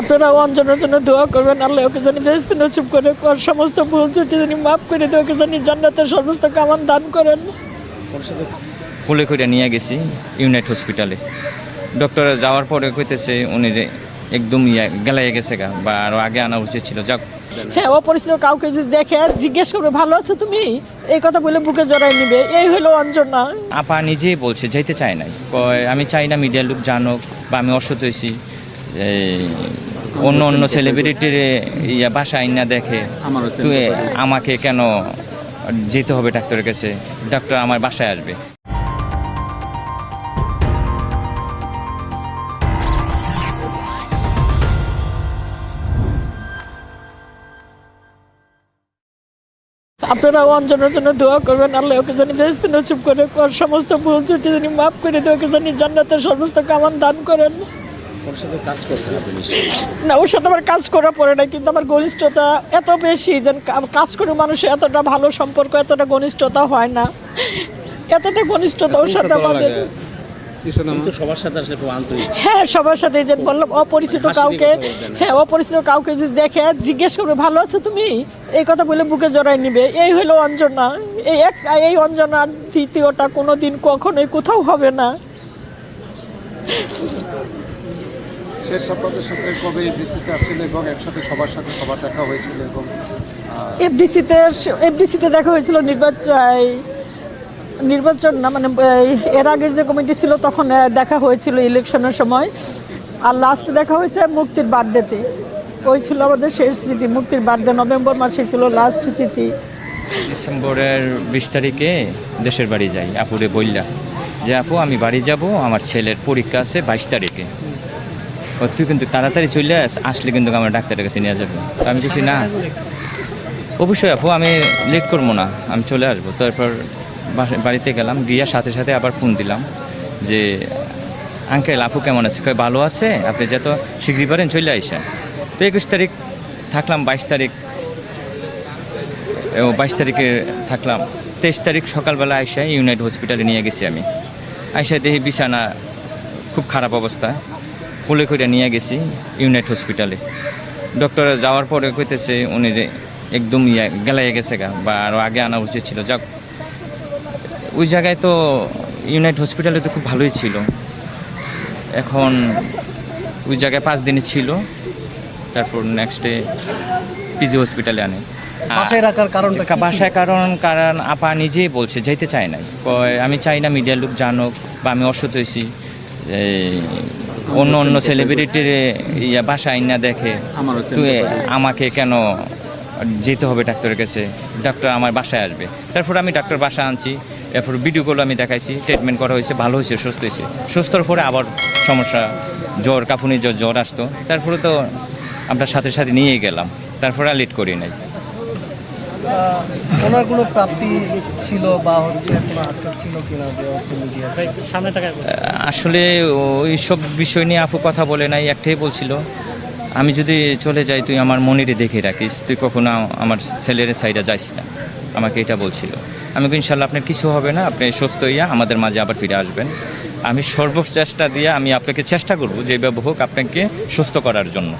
আপনারা অঞ্জনের জন্য দোয়া করবেন আল্লাহ ওকে জানি বেস্ত নসিব করে ওর সমস্ত ভুল ত্রুটি জানি মাফ করে দিয়ে ওকে জানি জান্নাতের সমস্ত কামান দান করেন। কোলে করে নিয়ে গেছি ইউনাইট হসপিটালে। ডক্টর যাওয়ার পরে কইতেছে উনি যে একদম ইয়া গেলাই গেছে গা বা আরও আগে আনা উচিত ছিল যাক। হ্যাঁ অপরিচিত কাউকে যদি দেখে জিজ্ঞেস করবে ভালো আছো তুমি? এই কথা বলে বুকে জড়াই নিবে। এই হলো অঞ্জনা। আপা নিজেই বলছে যাইতে চায় নাই। কয় আমি চাই না মিডিয়ার লোক জানুক বা আমি অসুস্থ হয়েছি অন্য অন্য সেলিব্রিটির ইয়া বাসায় না দেখে আমারও তুই আমাকে কেন যেতে হবে ডাক্তারের কাছে? ডাক্তার আমার বাসায় আসবে। আপনারা অঞ্জনের জন্য দোয়া করবেন আল্লাহ ওকে জানি বেস্ত নসিব করে সমস্ত ভুল ত্রুটি জানি মাফ করে দিয়ে ওকে জানি জান্নাতের সমস্ত কামান দান করেন। ওর সাথে কাজ করছেন আপনি না ওর সাথে আমার কাজ করা পড়ে না কিন্তু আমার ঘনিষ্ঠতা এত বেশি যে কাজ করে মানুষের এতটা ভালো সম্পর্ক এতটা ঘনিষ্ঠতা হয় না। এতটা ঘনিষ্ঠতা ওর সাথে আমাদের সবার সাথে হ্যাঁ সবার সাথে এই যে বললাম অপরিচিত কাউকে হ্যাঁ অপরিচিত কাউকে যদি দেখে জিজ্ঞেস করবে ভালো আছো তুমি? এই কথা বলে বুকে জড়াই নিবে। এই হলো অঞ্জনা। এই এক এই অঞ্জনার দ্বিতীয়টা কোনো দিন কখনোই কোথাও হবে না। শেষ আপনাদের সাথে কবে এফডিসিতে আসছিল এবং একসাথে সবার সাথে সবার দেখা হয়েছিল এবং এফডিসিতে এফডিসিতে দেখা হয়েছিল নির্বাচন নির্বাচন না মানে এর আগের যে কমিটি ছিল তখন দেখা হয়েছিল ইলেকশনের সময়। আর লাস্ট দেখা হয়েছে মুক্তির বার্থডেতে। ওই ছিল আমাদের শেষ স্মৃতি মুক্তির বার্থডে নভেম্বর মাসে ছিল লাস্ট স্মৃতি। ডিসেম্বরের বিশ তারিখে দেশের বাড়ি যাই আপুরে বললা যে আপু, আমি বাড়ি যাব, আমার ছেলের পরীক্ষা আছে বাইশ তারিখে। ও, তুই কিন্তু তাড়াতাড়ি চলে আস, আসলে কিন্তু আমার ডাক্তারের কাছে নিয়ে যাবে। তো আমি কিছু না। অবশ্যই আপু, আমি লেট করব না, আমি চলে আসব। তারপর বাড়িতে গেলাম, গিয়ে সাথে সাথে আবার ফোন দিলাম যে, আঙ্কেল, আপু কেমন আছে? কয়, ভালো আছে। আপনি যত শীঘ্রই পারেন চলে আইসেন। তো একুশ তারিখ থাকলাম, বাইশ তারিখ, ও, বাইশ তারিখে থাকলাম। তেইশ তারিখ সকালবেলা আইসা ইউনাইট হসপিটালে নিয়ে গেছি আমি। আইসা দেখি বিছানা, খুব খারাপ অবস্থা। কোলে করে নিয়ে গেছি ইউনাইট হসপিটালে। ডক্টর যাওয়ার পরে কইতেছে উনি একদম ইয়া গেলাই গেছে গা, বা আরও আগে আনা উচিত ছিল। যাক, ওই জায়গায় তো ইউনাইট হসপিটালে তো খুব ভালোই ছিল। এখন ওই জায়গায় পাঁচ দিনই ছিল, তারপর নেক্সট ডে পিজি হসপিটালে আনে। বাসায় রাখার কারণটা বাসায় কারণ কারণ আপা নিজেই বলছে যাইতে চায় নাই। কয় আমি চাই না মিডিয়ার লোক জানুক বা আমি অসুস্থ হয়েছি। এই, অন্য অন্য সেলিব্রিটির ইয়া বাসায় না দেখে তুই আমাকে কেন যেতে হবে ডাক্তারের কাছে? ডাক্তার আমার বাসায় আসবে। তারপর আমি ডাক্তার বাসা আনছি এরপর ভিডিওগুলো আমি দেখাইছি ট্রিটমেন্ট করা হয়েছে ভালো হয়েছে সুস্থ হয়েছে। সুস্থর পরে আবার সমস্যা জ্বর কাফুনি জ্বর জ্বর আসতো। তারপরে তো আমরা সাথে সাথে নিয়ে গেলাম। তারপরে আর লেট করি নাই। ওনার কোনো প্রাপ্তি ছিল বা হচ্ছে কোনো আক্ষেপ ছিল কিনা যে হচ্ছে মিডিয়া আসলে ওই সব বিষয় নিয়ে আপু কথা বলে নাই একটাই বলছিল আমি যদি চলে যাই তুই আমার মনিরে দেখে রাখিস তুই কখনো আমার ছেলের সাইডে যাইস না। আমাকে এটা বলছিল। আমি ইনশাল্লাহ আপনার কিছু হবে না আপনি সুস্থ হইয়া আমাদের মাঝে আবার ফিরে আসবেন। আমি সর্বচেষ্টা দিয়ে আমি আপনাকে চেষ্টা করব যেভাবে হোক আপনাকে সুস্থ করার জন্য।